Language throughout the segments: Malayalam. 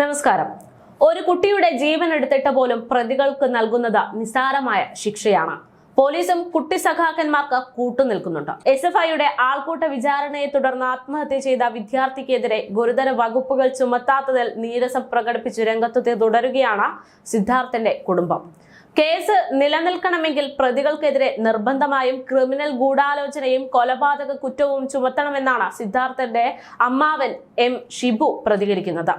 നമസ്കാരം. ഒരു കുട്ടിയുടെ ജീവൻ എടുത്തിട്ട് പോലും പ്രതികൾക്ക് നൽകുന്നത് നിസ്സാരമായ ശിക്ഷയാണ്. പോലീസും കുട്ടി സഖാക്കന്മാർക്ക് കൂട്ടുനിൽക്കുന്നുണ്ട്. എസ് എഫ് ഐയുടെ ആൾക്കൂട്ട വിചാരണയെ തുടർന്ന് ആത്മഹത്യ ചെയ്ത വിദ്യാർത്ഥിക്കെതിരെ ഗുരുതര വകുപ്പുകൾ ചുമത്താത്തതിൽ നീരസം പ്രകടിപ്പിച്ച് രംഗത്തെത്തി തുടരുകയാണ് സിദ്ധാർത്ഥന്റെ കുടുംബം. കേസ് നിലനിൽക്കണമെങ്കിൽ പ്രതികൾക്കെതിരെ നിർബന്ധമായും ക്രിമിനൽ ഗൂഢാലോചനയും കൊലപാതക കുറ്റവും ചുമത്തണമെന്നാണ് സിദ്ധാർത്ഥന്റെ അമ്മാവൻ എം ഷിബു പ്രതികരിക്കുന്നത്.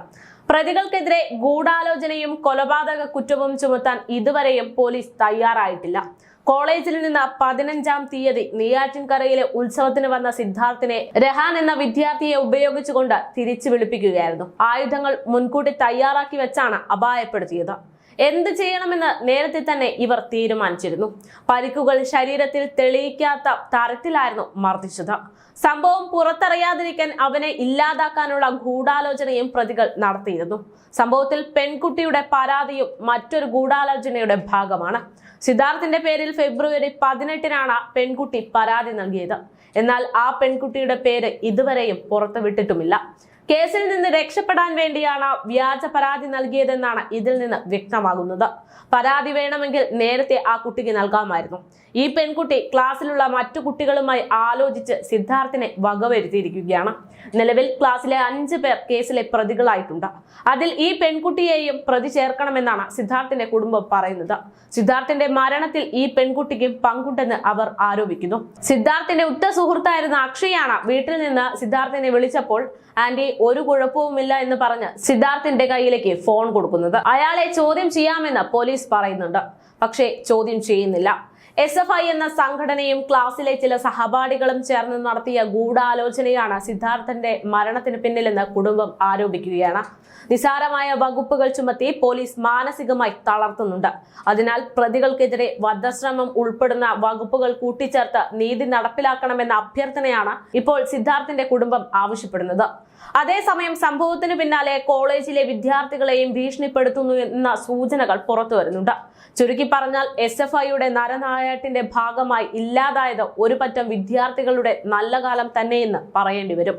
പ്രതികൾക്കെതിരെ ഗൂഢാലോചനയും കൊലപാതക കുറ്റവും ചുമത്താൻ ഇതുവരെയും പോലീസ് തയ്യാറായിട്ടില്ല. കോളേജിൽ നിന്ന് പതിനഞ്ചാം തീയതി നെയ്യാറ്റിൻകരയിലെ ഉത്സവത്തിന് വന്ന സിദ്ധാർത്ഥിനെ രഹാൻ എന്ന വിദ്യാർത്ഥിയെ ഉപയോഗിച്ചുകൊണ്ട് തിരിച്ചു വിളിപ്പിക്കുകയായിരുന്നു. ആയുധങ്ങൾ മുൻകൂട്ടി തയ്യാറാക്കി വെച്ചാണ് അപായപ്പെടുത്തിയത്. എന്ത് ചെയ്യണമെന്ന് നേരത്തെ തന്നെ ഇവർ തീരുമാനിച്ചിരുന്നു. പരിക്കുകൾ ശരീരത്തിൽ തെളിയിക്കാത്ത തരത്തിലായിരുന്നു മർദ്ദിച്ചത്. സംഭവം പുറത്തറിയാതിരിക്കാൻ അവനെ ഇല്ലാതാക്കാനുള്ള ഗൂഢാലോചനയും പ്രതികൾ നടത്തിയിരുന്നു. സംഭവത്തിൽ പെൺകുട്ടിയുടെ പരാതിയും മറ്റൊരു ഗൂഢാലോചനയുടെ ഭാഗമാണ്. സിദ്ധാർത്ഥിന്റെ പേരിൽ ഫെബ്രുവരി പതിനെട്ടിനാണ് പെൺകുട്ടി പരാതി നൽകിയത്. എന്നാൽ ആ പെൺകുട്ടിയുടെ പേര് ഇതുവരെയും പുറത്തുവിട്ടിട്ടുമില്ല. കേസിൽ നിന്ന് രക്ഷപ്പെടാൻ വേണ്ടിയാണ് വ്യാജ പരാതി നൽകിയതെന്നാണ് ഇതിൽ നിന്ന് വ്യക്തമാകുന്നത്. പരാതി വേണമെങ്കിൽ നേരത്തെ ആ കുട്ടിക്ക് നൽകാമായിരുന്നു. ഈ പെൺകുട്ടി ക്ലാസ്സിലുള്ള മറ്റു കുട്ടികളുമായി ആലോചിച്ച് സിദ്ധാർത്ഥിനെ വകവരുത്തിയിരിക്കുകയാണ്. നിലവിൽ ക്ലാസ്സിലെ അഞ്ച് പേർ കേസിലെ പ്രതികളായിട്ടുണ്ട്. അതിൽ ഈ പെൺകുട്ടിയെയും പ്രതി ചേർക്കണമെന്നാണ് സിദ്ധാർത്ഥിന്റെ കുടുംബം പറയുന്നത്. സിദ്ധാർത്ഥിന്റെ മരണത്തിൽ ഈ പെൺകുട്ടിക്ക് പങ്കുണ്ടെന്ന് അവർ ആരോപിക്കുന്നു. സിദ്ധാർത്ഥിന്റെ ഉറ്റ സുഹൃത്തായിരുന്ന അക്ഷയാണ് വീട്ടിൽ നിന്ന് സിദ്ധാർത്ഥിനെ വിളിച്ചപ്പോൾ ആന്റി ഒരു കുഴപ്പവുമില്ല എന്ന് പറഞ്ഞ് സിദ്ധാർത്ഥിന്റെ കയ്യിലേക്ക് ഫോൺ കൊടുക്കുന്നത്. അയാളെ ചോദ്യം ചെയ്യാമെന്ന് പോലീസ് പറയുന്നുണ്ട്. പക്ഷേ ചോദ്യം ചെയ്യുന്നില്ല. എസ് എഫ് ഐ എന്ന സംഘടനയും ക്ലാസ്സിലെ ചില സഹപാഠികളും ചേർന്ന് നടത്തിയ ഗൂഢാലോചനയാണ് സിദ്ധാർത്ഥന്റെ മരണത്തിന് പിന്നിലെന്ന് കുടുംബം ആരോപിക്കുകയാണ്. നിസാരമായ വകുപ്പുകൾ ചുമത്തി പോലീസ് മാനസികമായി തളർത്തുന്നുണ്ട്. അതിനാൽ പ്രതികൾക്കെതിരെ വധശ്രമം ഉൾപ്പെടുന്ന വകുപ്പുകൾ കൂട്ടിച്ചേർത്ത് നീതി നടപ്പിലാക്കണമെന്ന അഭ്യർത്ഥനയാണ് ഇപ്പോൾ സിദ്ധാർത്ഥിന്റെ കുടുംബം ആവശ്യപ്പെടുന്നത്. അതേസമയം സംഭവത്തിന് പിന്നാലെ കോളേജിലെ വിദ്യാർത്ഥികളെയും ഭീഷണിപ്പെടുത്തുന്നു എന്ന സൂചനകൾ പുറത്തു വരുന്നുണ്ട് ചുരുക്കി പറഞ്ഞാൽ എസ് എഫ് ഐയുടെ ചുഴലിക്കാറ്റിന്റെ ഭാഗമായി ഇല്ലാതായത് ഒരു പറ്റം വിദ്യാർത്ഥികളുടെ നല്ല കാലം തന്നെയെന്ന് പറയേണ്ടി വരും.